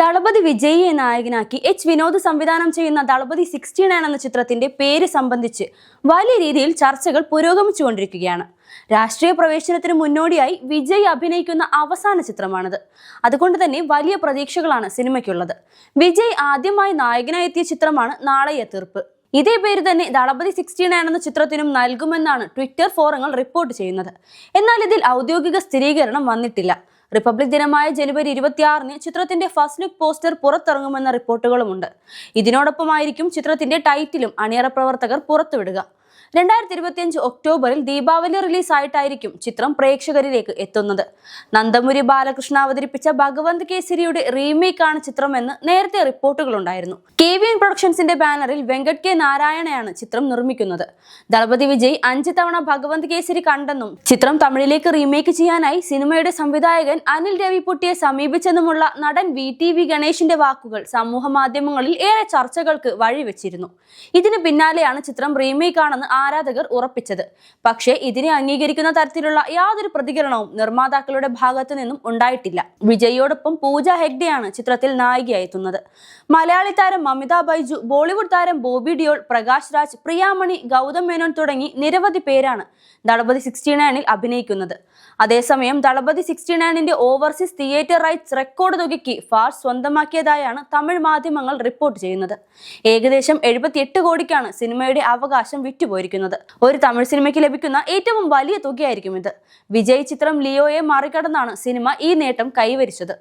ദളപതി വിജയിയെ നായകനാക്കി എച്ച് വിനോദ് സംവിധാനം ചെയ്യുന്ന ദളപതി സിക്സ്റ്റി നയൻ എന്ന ചിത്രത്തിന്റെ പേര് സംബന്ധിച്ച് വലിയ രീതിയിൽ ചർച്ചകൾ പുരോഗമിച്ചുകൊണ്ടിരിക്കുകയാണ്. രാഷ്ട്രീയ പ്രവേശനത്തിന് മുന്നോടിയായി വിജയ് അഭിനയിക്കുന്ന അവസാന ചിത്രമാണിത്. അതുകൊണ്ട് തന്നെ വലിയ പ്രതീക്ഷകളാണ് സിനിമയ്ക്കുള്ളത്. വിജയ് ആദ്യമായി നായകനായി എത്തിയ ചിത്രമാണ് നാളെയ തീർപ്പ്. ഇതേ പേര് തന്നെ ദളപതി സിക്സ്റ്റി നയൻ എന്ന ചിത്രത്തിനും നൽകുമെന്നാണ് ട്വിറ്റർ ഫോറങ്ങൾ റിപ്പോർട്ട് ചെയ്യുന്നത്. എന്നാൽ ഇതിൽ ഔദ്യോഗിക സ്ഥിരീകരണം വന്നിട്ടില്ല. റിപ്പബ്ലിക് ദിനമായ ജനുവരി ഇരുപത്തിയാറിന് ചിത്രത്തിന്റെ ഫസ്റ്റ് ലുക്ക് പോസ്റ്റർ പുറത്തിറങ്ങുമെന്ന റിപ്പോർട്ടുകളുമുണ്ട്. ഇതിനോടൊപ്പമായിരിക്കും ചിത്രത്തിന്റെ ടൈറ്റിലും അണിയറ പ്രവർത്തകർ പുറത്തുവിടുക. രണ്ടായിരത്തി ഇരുപത്തിയഞ്ച് ഒക്ടോബറിൽ ദീപാവലി റിലീസായിട്ടായിരിക്കും ചിത്രം പ്രേക്ഷകരിലേക്ക് എത്തുന്നത്. നന്ദമുരി ബാലകൃഷ്ണ അവതരിപ്പിച്ച ഭഗവന്ത് കേസരിയുടെ റീമേക്കാണ് ചിത്രമെന്ന് നേരത്തെ റിപ്പോർട്ടുകളുണ്ടായിരുന്നു. കെ വി എൻ പ്രൊഡക്ഷൻസിന്റെ ബാനറിൽ വെങ്കട് കെ നാരായണയാണ് ചിത്രം നിർമ്മിക്കുന്നത്. ദളപതി വിജയ് അഞ്ച് തവണ ഭഗവന്ത് കേസരി കണ്ടെന്നും ചിത്രം തമിഴിലേക്ക് റീമേക്ക് ചെയ്യാനായി സിനിമയുടെ സംവിധായകൻ അനിൽ രവിപുട്ടിയെ സമീപിച്ചെന്നുമുള്ള നടൻ വി ടി വി ഗണേഷിന്റെ വാക്കുകൾ സമൂഹ മാധ്യമങ്ങളിൽ ഏറെ ചർച്ചകൾക്ക് വഴിവെച്ചിരുന്നു. ഇതിന് പിന്നാലെയാണ് ചിത്രം റീമേക്ക് ആണെന്ന് ആരാധകർ ഉറപ്പിച്ചത്. പക്ഷേ ഇതിനെ അംഗീകരിക്കുന്ന തരത്തിലുള്ള യാതൊരു പ്രതികരണവും നിർമ്മാതാക്കളുടെ ഭാഗത്തു നിന്നും ഉണ്ടായിട്ടില്ല. വിജയോടൊപ്പം പൂജ ഹെഗ്ഡെയാണ് ചിത്രത്തിൽ നായികയായി എത്തുന്നത് മലയാളി താരം മമിത ബൈജു ബോളിവുഡ് താരം ബോബി ഡിയോൾ പ്രകാശ് രാജ് പ്രിയാമണി ഗൗതം മേനോൻ തുടങ്ങി നിരവധി പേരാണ് ദളപതി സിക്സ്റ്റി നയനിൽ അഭിനയിക്കുന്നത്. അതേസമയം ദളപതി സിക്സ്റ്റി നയനിന്റെ ഓവർസീസ് തിയേറ്റർ റൈറ്റ്സ് റെക്കോർഡ് തുകയ്ക്ക് ഫാർ സ്വന്തമാക്കിയതായാണ് തമിഴ് മാധ്യമങ്ങൾ റിപ്പോർട്ട് ചെയ്യുന്നത്. ഏകദേശം എഴുപത്തിയെട്ട് കോടിക്കാണ് സിനിമയുടെ അവകാശം വിറ്റുപോയിരിക്കുന്നത് ഒരു തമിഴ് സിനിമയ്ക്ക് ലഭിക്കുന്ന ഏറ്റവും വലിയ തുകയായിരിക്കും ഇത്. വിജയ് ചിത്രം ലിയോയെ മറികടന്നാണ് സിനിമ ഈ നേട്ടം കൈവരിച്ചത്.